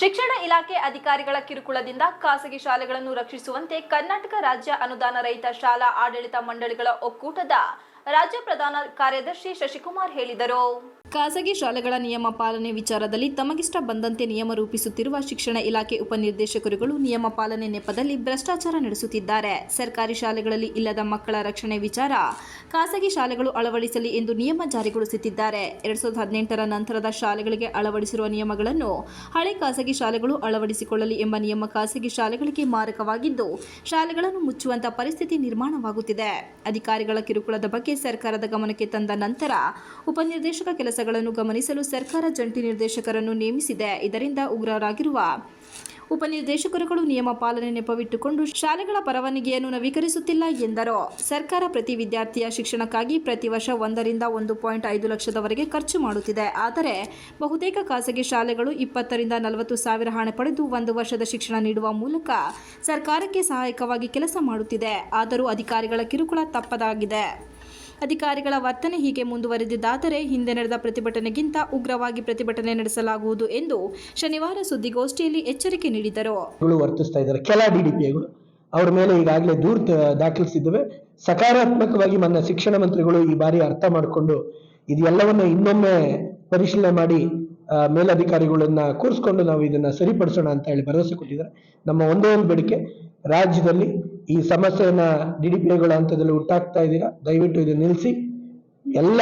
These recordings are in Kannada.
ಶಿಕ್ಷಣ ಇಲಾಖೆ ಅಧಿಕಾರಿಗಳ ಕಿರುಕುಳದಿಂದ ಖಾಸಗಿ ಶಾಲೆಗಳನ್ನು ರಕ್ಷಿಸುವಂತೆ ಕರ್ನಾಟಕ ರಾಜ್ಯ ಅನುದಾನ ರಹಿತ ಶಾಲಾ ಆಡಳಿತ ಮಂಡಳಿಗಳ ಒಕ್ಕೂಟದ ರಾಜ್ಯ ಪ್ರಧಾನ ಕಾರ್ಯದರ್ಶಿ ಶಶಿಕುಮಾರ್ ಹೇಳಿದರು. ಖಾಸಗಿ ಶಾಲೆಗಳ ನಿಯಮ ಪಾಲನೆ ವಿಚಾರದಲ್ಲಿ ತಮಗಿಷ್ಟ ಬಂದಂತೆ ನಿಯಮ ರೂಪಿಸುತ್ತಿರುವ ಶಿಕ್ಷಣ ಇಲಾಖೆ ಉಪನಿರ್ದೇಶಕರುಗಳು ನಿಯಮ ಪಾಲನೆ ನೆಪದಲ್ಲಿ ಭ್ರಷ್ಟಾಚಾರ ನಡೆಸುತ್ತಿದ್ದಾರೆ. ಸರ್ಕಾರಿ ಶಾಲೆಗಳಲ್ಲಿ ಇಲ್ಲದ ಮಕ್ಕಳ ರಕ್ಷಣೆ ವಿಚಾರ ಖಾಸಗಿ ಶಾಲೆಗಳು ಅಳವಡಿಸಲಿ ಎಂದು ನಿಯಮ ಜಾರಿಗೊಳಿಸುತ್ತಿದ್ದಾರೆ. ಎರಡ್ ಸಾವಿರದ ಹದಿನೆಂಟರ ನಂತರದ ಶಾಲೆಗಳಿಗೆ ಅಳವಡಿಸಿರುವ ನಿಯಮಗಳನ್ನು ಹಳೆ ಖಾಸಗಿ ಶಾಲೆಗಳು ಅಳವಡಿಸಿಕೊಳ್ಳಲಿ ಎಂಬ ನಿಯಮ ಖಾಸಗಿ ಶಾಲೆಗಳಿಗೆ ಮಾರಕವಾಗಿದ್ದು, ಶಾಲೆಗಳನ್ನು ಮುಚ್ಚುವಂತಹ ಪರಿಸ್ಥಿತಿ ನಿರ್ಮಾಣವಾಗುತ್ತಿದೆ. ಅಧಿಕಾರಿಗಳ ಕಿರುಕುಳದ ಬಗ್ಗೆ ಸರ್ಕಾರದ ಗಮನಕ್ಕೆ ತಂದ ನಂತರ ಉಪನಿರ್ದೇಶಕ ಕೆಲಸಗಳನ್ನು ಗಮನಿಸಲು ಸರ್ಕಾರ ಜಂಟಿ ನಿರ್ದೇಶಕರನ್ನು ನೇಮಿಸಿದೆ. ಇದರಿಂದ ಉಗ್ರರಾಗಿರುವ ಉಪನಿರ್ದೇಶಕರುಗಳು ನಿಯಮ ಪಾಲನೆ ನೆಪವಿಟ್ಟುಕೊಂಡು ಶಾಲೆಗಳ ಪರವಾನಗಿಯನ್ನು ನವೀಕರಿಸುತ್ತಿಲ್ಲ ಎಂದರು. ಸರ್ಕಾರ ಪ್ರತಿ ವಿದ್ಯಾರ್ಥಿಯ ಶಿಕ್ಷಣಕ್ಕಾಗಿ ಪ್ರತಿ ವರ್ಷ ಒಂದರಿಂದ ಒಂದು ಪಾಯಿಂಟ್ ಐದು ಲಕ್ಷದವರೆಗೆ ಖರ್ಚು ಮಾಡುತ್ತಿದೆ. ಆದರೆ ಬಹುತೇಕ ಖಾಸಗಿ ಶಾಲೆಗಳು ಇಪ್ಪತ್ತರಿಂದ ನಲವತ್ತು ಸಾವಿರ ಹಣ ಪಡೆದು ಒಂದು ವರ್ಷದ ಶಿಕ್ಷಣ ನೀಡುವ ಮೂಲಕ ಸರ್ಕಾರಕ್ಕೆ ಸಹಾಯಕವಾಗಿ ಕೆಲಸ ಮಾಡುತ್ತಿದೆ. ಆದರೂ ಅಧಿಕಾರಿಗಳ ಕಿರುಕುಳ ತಪ್ಪದಾಗಿದೆ. ಅಧಿಕಾರಿಗಳ ವರ್ತನೆ ಹೀಗೆ ಮುಂದುವರೆದಿದ್ದಾದರೆ ಹಿಂದೆ ನಡೆದ ಪ್ರತಿಭಟನೆಗಿಂತ ಉಗ್ರವಾಗಿ ಪ್ರತಿಭಟನೆ ನಡೆಸಲಾಗುವುದು ಎಂದು ಶನಿವಾರ ಸುದ್ದಿಗೋಷ್ಠಿಯಲ್ಲಿ ಎಚ್ಚರಿಕೆ ನೀಡಿದರು. ವರ್ತಿಸ್ತಾ ಇದ್ದಾರೆ. ಕೆಲ ಡಿಡಿಪಿಗಳು ಅವರ ಮೇಲೆ ಈಗಾಗಲೇ ದೂರ ದಾಖಲಿಸಿದ್ದೇವೆ. ಸಕಾರಾತ್ಮಕವಾಗಿ ನನ್ನ ಶಿಕ್ಷಣ ಮಂತ್ರಿಗಳು ಈ ಬಾರಿ ಅರ್ಥ ಮಾಡಿಕೊಂಡು ಇದೆಲ್ಲವನ್ನು ಇನ್ನೊಮ್ಮೆ ಪರಿಶೀಲನೆ ಮಾಡಿ ಮೇಲಧಿಕಾರಿಗಳನ್ನ ಕೂರಿಸ್ಕೊಂಡು ನಾವು ಇದನ್ನ ಸರಿಪಡಿಸೋಣ ಅಂತ ಹೇಳಿ ಭರವಸೆ ಕೊಟ್ಟಿದ್ದಾರೆ. ನಮ್ಮ ಒಂದೇ ಒಂದು ಬೇಡಿಕೆ, ರಾಜ್ಯದಲ್ಲಿ ಈ ಸಮಸ್ಯೆಯನ್ನ ಡಿ ಡಿ ಪಿಗಳ ಹಂತದಲ್ಲಿ ಹುಟ್ಟಾಕ್ತಾ ಇದ್ದೀರಾ? ದಯವಿಟ್ಟು ಇದು ನಿಲ್ಲಿಸಿ ಎಲ್ಲ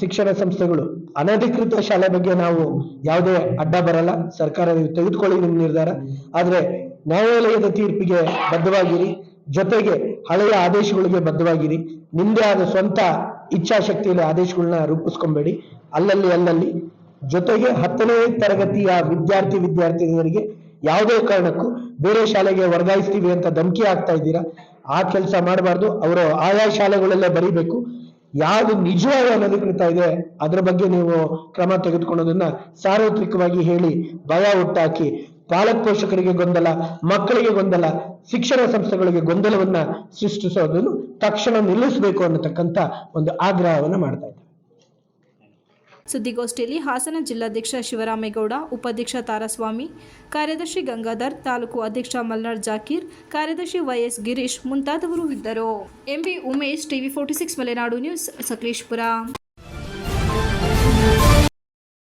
ಶಿಕ್ಷಣ ಸಂಸ್ಥೆಗಳು, ಅನಧಿಕೃತ ಶಾಲೆ ಬಗ್ಗೆ ನಾವು ಯಾವುದೇ ಅಡ್ಡ ಬರಲ್ಲ. ಸರ್ಕಾರ ನೀವು ತೆಗೆದುಕೊಳ್ಳಿ ನಿಮ್ಮ ನಿರ್ಧಾರ. ಆದ್ರೆ ನ್ಯಾಯಾಲಯದ ತೀರ್ಪಿಗೆ ಬದ್ಧವಾಗಿರಿ. ಜೊತೆಗೆ ಹಳೆಯ ಆದೇಶಗಳಿಗೆ ಬದ್ಧವಾಗಿರಿ. ನಿಮ್ದೇ ಆದ ಸ್ವಂತ ಇಚ್ಛಾಶಕ್ತಿಯಲ್ಲಿ ಆದೇಶಗಳನ್ನ ರೂಪಿಸ್ಕೊಂಬೇಡಿ. ಅಲ್ಲಲ್ಲಿ ಅಲ್ಲಲ್ಲಿ. ಜೊತೆಗೆ ಹತ್ತನೇ ತರಗತಿಯ ವಿದ್ಯಾರ್ಥಿ, ವಿದ್ಯಾರ್ಥಿನಿಯರಿಗೆ ಯಾವುದೇ ಕಾರಣಕ್ಕೂ ಬೇರೆ ಶಾಲೆಗೆ ವರ್ಗಾಯಿಸ್ತೀವಿ ಅಂತ ಧಮಕಿ ಆಗ್ತಾ ಇದ್ದೀರಾ? ಆ ಕೆಲಸ ಮಾಡಬಾರ್ದು. ಅವರು ಆಯಾ ಶಾಲೆಗಳಲ್ಲೇ ಬರೀಬೇಕು. ಯಾವುದು ನಿಜವಾಗಿ ಅನಧಿಕೃತ ಇದೆ. ಅದರ ಬಗ್ಗೆ ನೀವು ಕ್ರಮ ತೆಗೆದುಕೊಳ್ಳೋದನ್ನ ಸಾರ್ವತ್ರಿಕವಾಗಿ ಹೇಳಿ, ಭಯ ಹುಟ್ಟಾಕಿ, ಪಾಲಕ ಪೋಷಕರಿಗೆ ಗೊಂದಲ, ಮಕ್ಕಳಿಗೆ ಗೊಂದಲ, ಶಿಕ್ಷಣ ಸಂಸ್ಥೆಗಳಿಗೆ ಗೊಂದಲವನ್ನ ಸೃಷ್ಟಿಸೋದನ್ನು ತಕ್ಷಣ ನಿಲ್ಲಿಸಬೇಕು ಅನ್ನತಕ್ಕಂಥ ಒಂದು ಆಗ್ರಹವನ್ನು ಮಾಡ್ತಾ ಇದ್ದಾರೆ. ಸುದ್ದಿಗೋಷ್ಠಿಯಲ್ಲಿ ಹಾಸನ ಜಿಲ್ಲಾಧ್ಯಕ್ಷ ಶಿವರಾಮೇಗೌಡ, ಉಪಾಧ್ಯಕ್ಷ ತಾರಸ್ವಾಮಿ, ಕಾರ್ಯದರ್ಶಿ ಗಂಗಾಧರ್, ತಾಲೂಕು ಅಧ್ಯಕ್ಷ ಮಲ್ನಾಡ್ ಜಾಕೀರ್, ಕಾರ್ಯದರ್ಶಿ ವೈಎಸ್ ಗಿರೀಶ್ ಮುಂತಾದವರು ಇದ್ದರು. M B Umesh, TV forty six, Malenadu news, Sakleshpur.